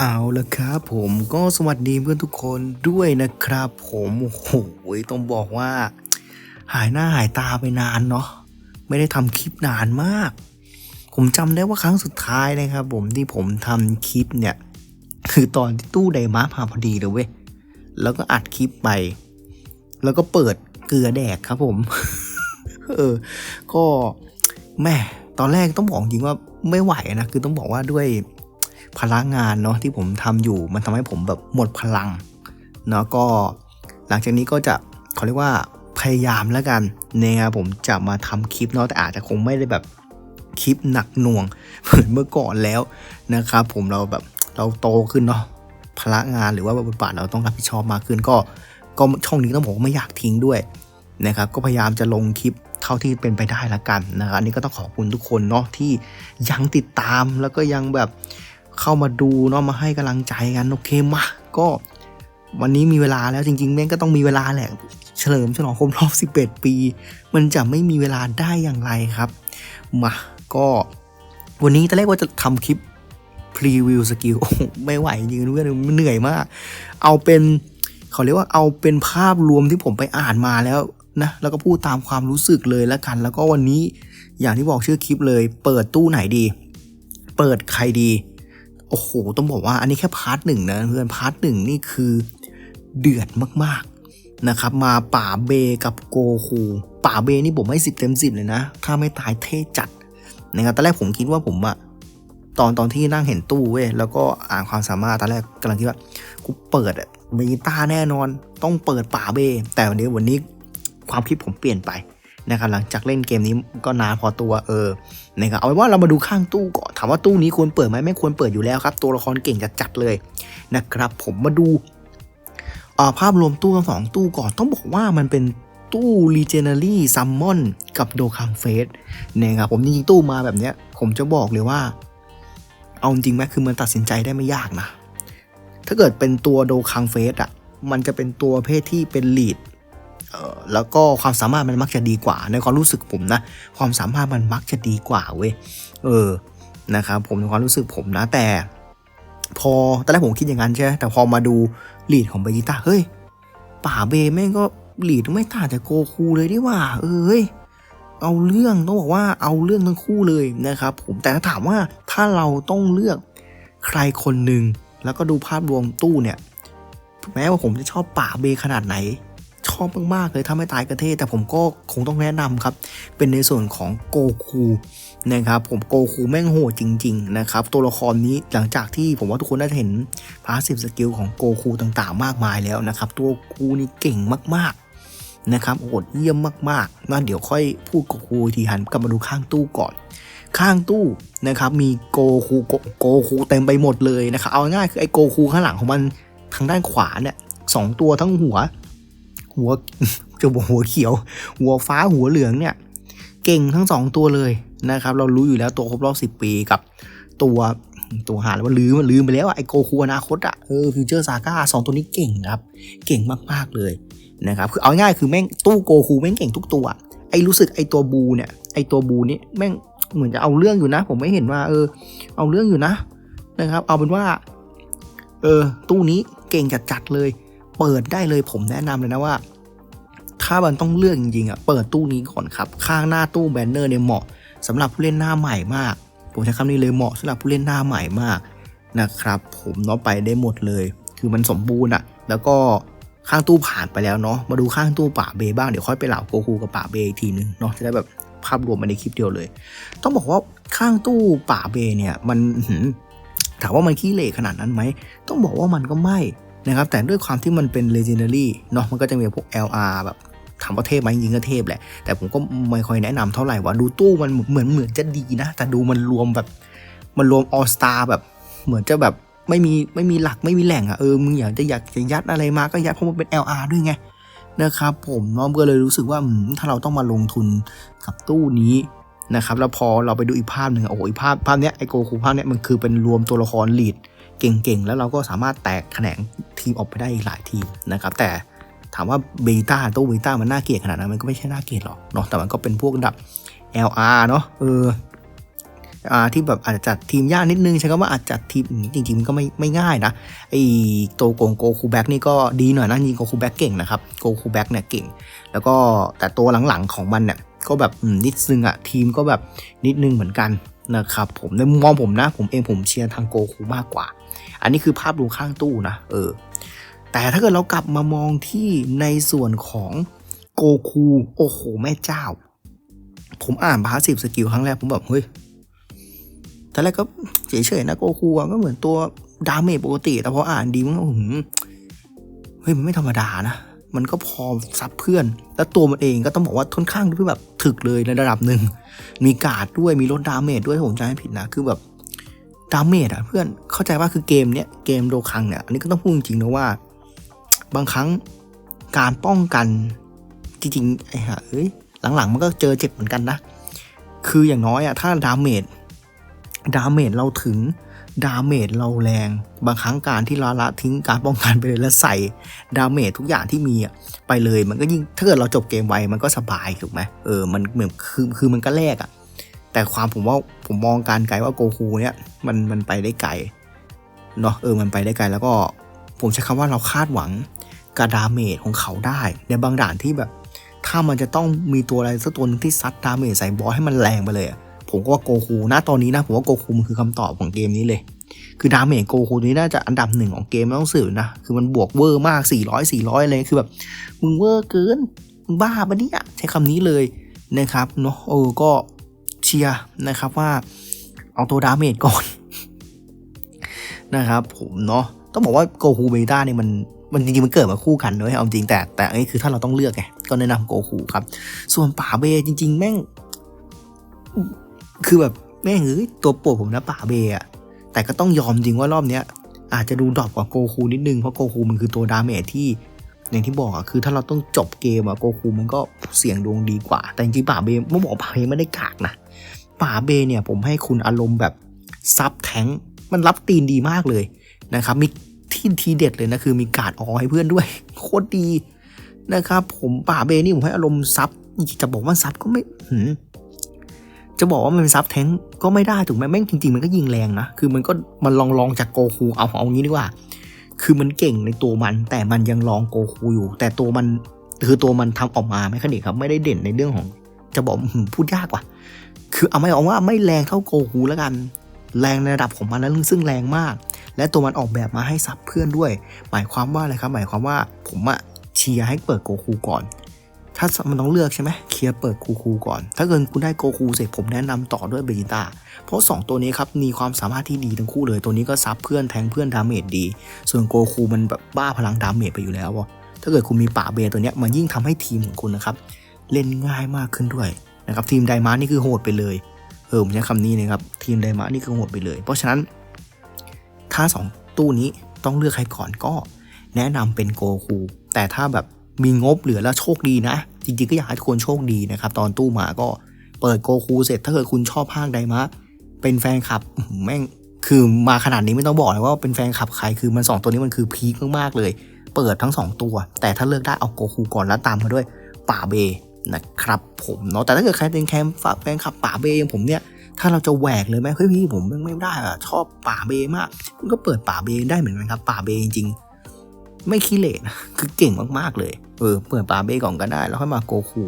เอาละครับผมก็สวัสดีเพื่อนทุกคนด้วยนะครับผมโอ้โหต้องบอกว่า หายหน้าหายตาไปนานเนาะไม่ได้ทำคลิปนานมาก ผมจำได้ว่าครั้งสุดท้ายนะครับ ผมที่ผมทำคลิปเนี่ย คือตอนที่ตู้ไดมาพาพอดีเลยเว้ยแล้วก็อัดคลิปไป แล้วก็เปิดเกลือแดกครับผม เออ ก็แม่ตอนแรกต้องบอกจริงว่าไม่ไหวนะคือต้องบอกว่าด้วย พลังงานเนาะที่ผมทำอยู่ มันทำให้ผมแบบหมดพลังเนาะก็หลังจากนี้ก็จะเขาเรียกว่าพยายามแล้วกันเนะครับผมจะมาทำคลิปเนาะแต่อาจจะคงไม่ได้แบบคลิปหนักหน่วงเหมือนเมื่อก่อนแล้วนะครับผมเราแบบเราโตขึ้นเนาะพลังงานหรือว่าบทบาทเราต้องรับผิดชอบมากขึ้นก็ก็ช่องนี้ต้องบอกว่าไม่อยากทิ้งด้วยนะครับก็พยายามจะลงคลิปเท่าที่เป็นไปได้ละกันนะครับอันนี้ก็ต้องขอบคุณทุกคนเนาะที่ยังติดตามแล้วก็ยังแบบ เข้ามาดูเนาะมาให้กำลังใจกันโอเคมาก็วันนี้มีเวลาแล้วจริงๆแม่งก็ต้องมีเวลาแหละเฉลิมฉลองครบรอบ 11 ปี มันจะไม่มีเวลาได้อย่างไรครับ มาก็วันนี้ตอนแรกว่าจะทำคลิปพรีวิวสกิลไม่ไหวจริงๆเพื่อนมันเหนื่อยมาก เอาเป็นเขาเรียกว่าเอาเป็นภาพรวมที่ผมไปอ่านมาแล้วนะแล้วก็พูดตามความรู้สึกเลยแล้วกัน แล้วก็วันนี้อย่างที่บอกชื่อคลิปเลย เปิดตู้ไหนดี เปิดใครดี โอ้โห ต้องบอกว่าอันนี้แค่พาร์ทหนึ่งนะเพื่อนพาร์ทหนึ่งนี่คือเดือดมากๆนะครับ มาป่าเบกับโกคูป่าเบนี่ผมให้สิบเต็มสิบเลยนะ ถ้าไม่ตายเท่จัดนะครับตอนแรกผมคิดว่าผมอะตอนตอนที่นั่งเห็นตู้เว้ยแล้วก็อ่านความสามารถตอนแรกกำลังคิดว่ากูเปิดอะมีตาแน่นอน ต้องเปิดป่าเบ แต่วันนี้วันนี้ความคิดผมเปลี่ยนไป นะครับหลังจากเล่นเกมนี้ก็นานพอตัวเออนะครับเอาไว้ว่าเรามาดูข้างตู้ก่อนถามว่าตู้นี้ควรเปิดไหมไม่ควรเปิดอยู่แล้วครับ ตัวละครเก่งจัดๆเลยนะครับ ผมมาดูภาพรวมตู้ทั้งสองตู้ก่อนต้องบอกว่ามันเป็นตู้ Legendary Summon กับโดคังเฟสนะครับผมจริงๆตู้มาแบบเนี้ย ผมจะบอกเลยว่า เอาจริงไหมคือมันตัดสินใจได้ไม่ยากนะ ถ้าเกิดเป็นตัวโดคังเฟสอะมันจะเป็นตัวเพศที่เป็นลีด แล้วก็ความสามารถมันมักจะดีกว่า ในความรู้สึกผมนะ ความสามารถมันมักจะดีกว่าเว้ย เออ นะครับผมในความรู้สึกผมนะ แต่ พอตอนแรกผมคิดอย่างนั้นใช่ แต่พอมาดูลีดของเบจิต้า เฮ้ย ป่าเบแม่งก็ลีดไม่ต่างจากโกคูเลยดีว่า เอ้ย เอาเรื่องต้องบอกว่าเอาเรื่องทั้งคู่เลยนะครับ ผม แต่ถ้าถามว่าถ้าเราต้องเลือกใครคนหนึ่งแล้วก็ดูภาพรวมตู้เนี่ยแม้ว่าผมจะชอบป่าเบขนาดไหน อบมากๆเลยถ้าไม่ตายกระเทศแต่ผมก็คงต้องแนะนำครับ เป็นในส่วนของโกคูนะครับผมโกคูแม่งโหดจริง ๆ นะครับ ตัวละครนี้หลังจากที่ผมว่าทุกคนได้เห็นพาสซีฟสกิลของโกคูต่างๆ มากมายแล้วนะครับ ตัวคูนี่เก่งมากๆนะครับโหดเยี่ยมมากๆงั้นเดี๋ยวค่อยพูดโกคูทีหันกลับมาดูข้างตู้ก่อนข้างตู้นะครับมีโกคูโกคูเต็มไปหมดเลยนะครับเอาง่ายคือไอโกคูข้างหลังของมันทางด้านขวาเนี่ยสองตัวทั้งหัว หัวจะบอกหัวเขียว หัวฟ้าหัวเหลืองเนี่ย เก่งทั้งสองตัวเลยนะครับ เรารู้อยู่แล้วตัวครบรอบสิบปีกับตัวตัวหาแล้วว่าลืมลืมไปแล้วไอโกคูอนาคตอะเออฟิวเจอร์ซาก้าสองตัวนี้เก่งครับ เก่งมากๆเลยนะครับคือเอาง่ายคือแม่งตู้โกคูแม่งเก่งทุกตัว ไอรู้สึกไอตัวบูเนี่ยไอตัวบูนี่แม่งเหมือนจะเอาเรื่องอยู่นะ ผมไม่เห็นว่า เออ เอาเรื่องอยู่นะนะครับ เอาเป็นว่า เออ ตู้นี้เก่งจัดๆเลย เปิดได้เลยผมแนะนำเลยนะว่า ถ้ามันต้องเลือกจริงๆอะเปิดตู้นี้ก่อนครับ ข้างหน้าตู้แบนเนอร์เนี่ยเหมาะสำหรับผู้เล่นหน้าใหม่มาก ผมใช้คำนี้เลยเหมาะสำหรับผู้เล่นหน้าใหม่มากนะครับ ผมเนาะไปได้หมดเลย คือมันสมบูรณ์อะ แล้วก็ข้างตู้ผ่านไปแล้วเนาะมาดูข้างตู้ป่าเบบ้างเดี๋ยวค่อยไปเหล่าโกคูกับป่าเบอีกทีนึงเนาะจะได้แบบภาพรวมมาในคลิปเดียวเลย ต้องบอกว่าข้างตู้ป่าเบเนี่ยมันถามว่ามันขี้เหร่ขนาดนั้นไหม ต้องบอกว่ามันก็ไม่ นะครับแต่ด้วยความที่มันเป็น legendary เนาะมันก็จะมีพวก LR แบบถามว่าเทพไหมยิงก็เทพแหละ แต่ผมก็ไม่ค่อยแนะนำเท่าไหร่ว่าดูตู้มันเหมือนเหมือนจะดีนะ แต่ดูมันรวมแบบ มันรวมออสตาแบบเหมือนจะแบบไม่มีไม่มีหลักไม่มีแหล่งอะ่ะเออมึงอยากจะอยากจะยัดอะไรมาก็ยัดเพราะมันเป็น LR ด้วยไงนะครับผมน้องก็เลยรู้สึกว่าถ้าเราต้องมาลงทุนกับตู้นี้นะครับแล้วพอเราไปดูอีกภาพหนึ่งโอ้โหอีกภาพภาพเนี้ยไอโกคูภาพเนี้ยมันคือเป็นรวมตัวละครลีด เก่งๆ แล้วเราก็สามารถแตกแขนงทีมออกไปได้อีกหลายทีมนะครับ แต่ถามว่าเบต้าตู้เบต้ามันน่าเกลียดขนาดนั้นมันก็ไม่ใช่น่าเกลียดหรอกเนาะแต่มันก็เป็นพวกดับ LR เนาะเออที่แบบอาจจะจัดทีมยากนิดนึงใช้คำว่าอาจจัดทีมจริงๆมันก็ไม่ไม่ง่ายนะไอ้โตโกงโกคูแบ็กนี่ก็ดีหน่อยนะจริงโกคูแบ็กเก่งนะครับโกคูแบ็กเนี่ยเก่ง แล้วก็แต่ตัวหลังๆของมันเนี่ยก็แบบนิดนึงอะทีมก็แบบนิดนึงเหมือนกันนะครับผมในมุมมองผมนะ ผมเองผมเชียร์ทางโกคูมากกว่า อันนี้คือภาพรวมข้างตู้นะเออแต่ถ้าเกิดเรากลับมามองที่ในส่วนของโกคูโอ้โห แม่เจ้า ผมอ่านพาสซีฟสกิลครั้งแรกผมแบบเฮ้ยแต่แรกก็เฉยๆนะโกคูก็เหมือนตัวดาเมจปกติ แต่พออ่านดีมันก็หืมเฮ้ยมันไม่ธรรมดานะ มันก็พอซับเพื่อน แล้วตัวมันเองก็ต้องบอกว่าค่อนข้างที่แบบถึกเลยในระดับหนึ่ง มีกาดด้วยมีลดดาเมจด้วยผมจำไม่ผิดนะ คือแบบ ดาเมจอะเพื่อนเข้าใจว่าคือเกมเนี้ยเกมโดคังเนี่ยอันนี้ก็ต้องพูดจริงๆนะว่า บางครั้งการป้องกันจริงๆไอ้ห่าเอ้ยหลังๆมันก็เจอเจ็บเหมือนกันนะ คืออย่างน้อยอะถ้าดาเมจดาเมจเราถึงดาเมจเราแรง บางครั้งการที่เราละทิ้งการป้องกันไปเลยแล้วใส่ดาเมจทุกอย่างที่มีอะไปเลย มันก็ยิ่งถ้าเกิดเราจบเกมไวมันก็สบายถูกไหมเออมันเหมือนคือคือมันก็แลกอะ แต่ความผมว่าผมมองการไกลว่าโกคูเนี่ยมันมันไปได้ไกลเนาะเออมันไปได้ไกลแล้วก็ผมใช้คำว่าเราคาดหวังกับดาเมจของเขาได้ ในบางด่านที่แบบ ถ้ามันจะต้องมีตัวอะไรสักตัวหนึงที่ซัดดาเมจใส่บอสให้มันแรงไปเลยผมก็ว่าโกคูนะตอนนี้นะผมว่าโกคูมันคือคำตอบของเกมนี้เลย คือดาเมจโกคูนี้น่าจะอันดับหนึ่งของเกมไม่ต้องสืบนะ คือมันบวกเวอร์มาก 400 400 เลยคือแบบมึงเวอร์เกินมึงบ้าปะเนี่ยใช้คำนี้เลยนะครับเนาะเออก็ เชียร์นะครับว่าเอาตัวดาเมจก่อน นะครับผมเนาะต้องบอกว่าโกคูเบต้าเนี่ยมันมันจริงๆมันเกิดมาคู่กันเลยเอาจริงแต่แต่อันนี้คือถ้าเราต้องเลือกไงก็แนะนำโกคูครับ ส่วนป่าเบจริง ๆ แม่ง คือแบบแม่งเอ้ยตัวโปรดผมนะป่าเบอะแต่ก็ต้องยอมจริงว่ารอบเนี้ยอาจจะดูดรอปกว่าโกคูนิดนึงเพราะโกคูมันคือตัวดาเมจที่ อย่างที่บอกอะคือถ้าเราต้องจบเกมอะโกคูมันก็เสียงดวงดีกว่า แต่จริงๆป่าเบไม่บอกป่าเบไม่ได้กากนะป่าเบเนี่ยผมให้คุณอารมณ์แบบซับแทงมันรับตีนดีมากเลยนะครับมีที่ทีเด็ดเลยนะคือมีการ์ดออให้เพื่อนด้วยโคตรดีนะครับ ผมป่าเบนี่ผมให้อารมณ์ซับจะบอกว่าซับก็ไม่หืจะบอกว่ามันเป็นซับแทงก์ก็ไม่ได้ถูกไหมแม่งจริงๆ มันก็ยิงแรงนะ คือมันก็มันลองลองจากโกคูเอาเอางี้ดีกว่า คือมันเก่งในตัวมัน แต่มันยังลองโกคูอยู่ แต่ตัวมันคือตัวมันทำออกมาไม่คณิกครับ ไม่ได้เด่นในเรื่องของ จะบอกพูดยากว่ะ คือเอาไม่เอาว่าไม่แรงเท่าโกคูแล้วกัน แรงในระดับของมันแล้วซึ่งแรงมาก และตัวมันออกแบบมาให้ซับเพื่อนด้วย หมายความว่าอะไรครับ หมายความว่าผมอะเชียร์ให้เปิดโกคูก่อน ถ้ามันต้องเลือกใช่ไหมเคลียร์เปิดคูคูก่อน ถ้าเกิดคุณได้โกคูเสร็จผมแนะนำต่อด้วยเบจิต้าเพราะ 2 ตัวนี้ครับมีความสามารถที่ดีทั้งคู่เลย ตัวนี้ก็ซับเพื่อนแทงเพื่อนดาเมจดี ส่วนโกคูมันแบบบ้าพลังดาเมจไปอยู่แล้วอะถ้าเกิดคุณมีป่าเบตัวนี้มันยิ่งทำให้ทีมของคุณนะครับเล่นง่ายมากขึ้นด้วยนะครับทีมไดมาร์นี่คือโหดไปเลยเออผมใช้คำนี้นะครับทีมไดมาร์นี่คือโหดไปเลย เพราะฉะนั้น ถ้า 2 ตู้นี้ต้องเลือกใครก่อนก็แนะนำเป็นโกคูแต่ถ้าแบบ มีงบเหลือแล้วโชคดีนะ จริงๆ ก็อยากให้ทุกคนโชคดีนะครับ ตอนตู้หมาก็เปิดโกคูเสร็จถ้าเกิดคุณชอบภาคไดมะ เป็นแฟนคลับแม่งคือมาขนาดนี้ไม่ต้องบอกเลยว่าเป็นแฟนคลับใครคือมัน 2 ตัวนี้มันคือพีคมากๆเลย เปิดทั้ง 2 ตัว แต่ถ้าเลือกได้เอาโกคูก่อนแล้วตามมาด้วยป่าเบนะครับผมเนาะแต่ถ้าเกิดใครเป็นแคมแฟนคลับป่าเบอย่างผมเนี่ยถ้าเราจะแหวกเลยไหมเฮ้ยพี่ผมไม่ได้อะชอบป่าเบมากก็เปิดป่าเบได้เหมือนกันครับป่าเบจริงๆไม่ขี้เหร่นะคือเก่งมากๆเลย เออเปิดป่าเบ้ก่อนก็ได้ แล้วค่อยมาโกคู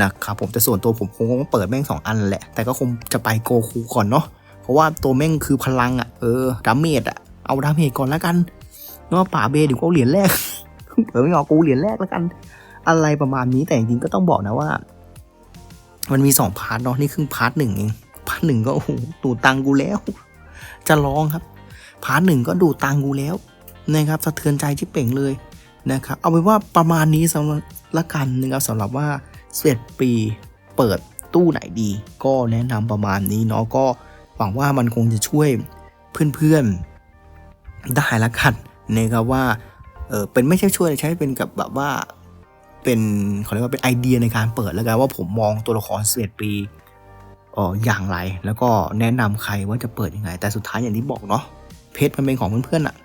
นะครับผมแต่ส่วนตัวผมคงต้องเปิดแม่งสองอันแหละ แต่ก็คงจะไปโกคูก่อนเนาะเพราะว่าตัวแม่งคือพลังอะ่ะเออดาเมจอะ่ะเอาดาเมจก่อนแล้วกันเนาะป่าเบเดี๋ยวก็เหรียญแรกเออไม่เอากูเหรียญแรกแล้วกัน อะไรประมาณนี้แต่จริงก็ต้องบอกนะว่า มันมีสองพาร์ทเนาะนี่ครึ่งพาร์ทหนึ่งเองพาร์ทหนึ่งก็โอ้โหดูตังกูแล้ว จะร้องครับ พาร์ทหนึ่งก็ดูตังกูแล้วนะครับสะเทือนใจชิบเป่งเลย นะครับเอาเป็นว่าประมาณนี้สำหรับละกันนะครับสำหรับว่าเสร็จปีเปิดตู้ไหนดี ก็แนะนำประมาณนี้เนาะก็หวังว่ามันคงจะช่วยเพื่อนๆได้ละกันนะครับว่าเออเป็นไม่ใช่ช่วยใช้เป็นกับแบบว่าเป็นเขาเรียกว่าเป็นไอเดียในการเปิดแล้วกันว่าผมมองตัวละครเสร็จปีเอออย่างไร แล้วก็แนะนำใครว่าจะเปิดยังไง แต่สุดท้ายอย่างที่บอกเนาะเพจมันเป็นของเพื่อนๆอะ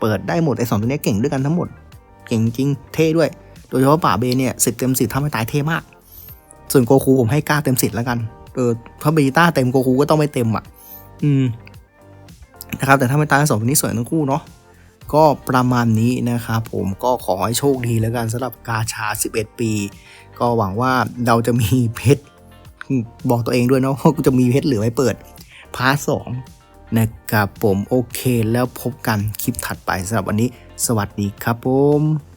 เปิดได้หมดไอ้สองตัวนี้เก่งด้วยกันทั้งหมด เก่งจริง เท่ด้วย โดยเฉพาะป่าเบเนี่ยสิบเต็มสิบทำให้ตายเท่มาก ส่วนโกคูผมให้เก้าเต็มสิบแล้วกัน เออถ้าเบต้าเต็มโกคูก็ต้องไม่เต็มอะ อืม นะครับ แต่ถ้าไม่ตายสองตัวนี้สวยทั้งคู่เนาะ ก็ประมาณนี้นะครับผมก็ขอให้โชคดีแล้วกันสำหรับกาชา 11 ปี ก็หวังว่าเราจะมีเพชรบอกตัวเองด้วยเนาะว่ากูจะมีเพชรเหลือไว้เปิดพาร์ทสอง นะครับผมโอเคแล้วพบกันคลิปถัดไปสำหรับวันนี้ สวัสดีครับผม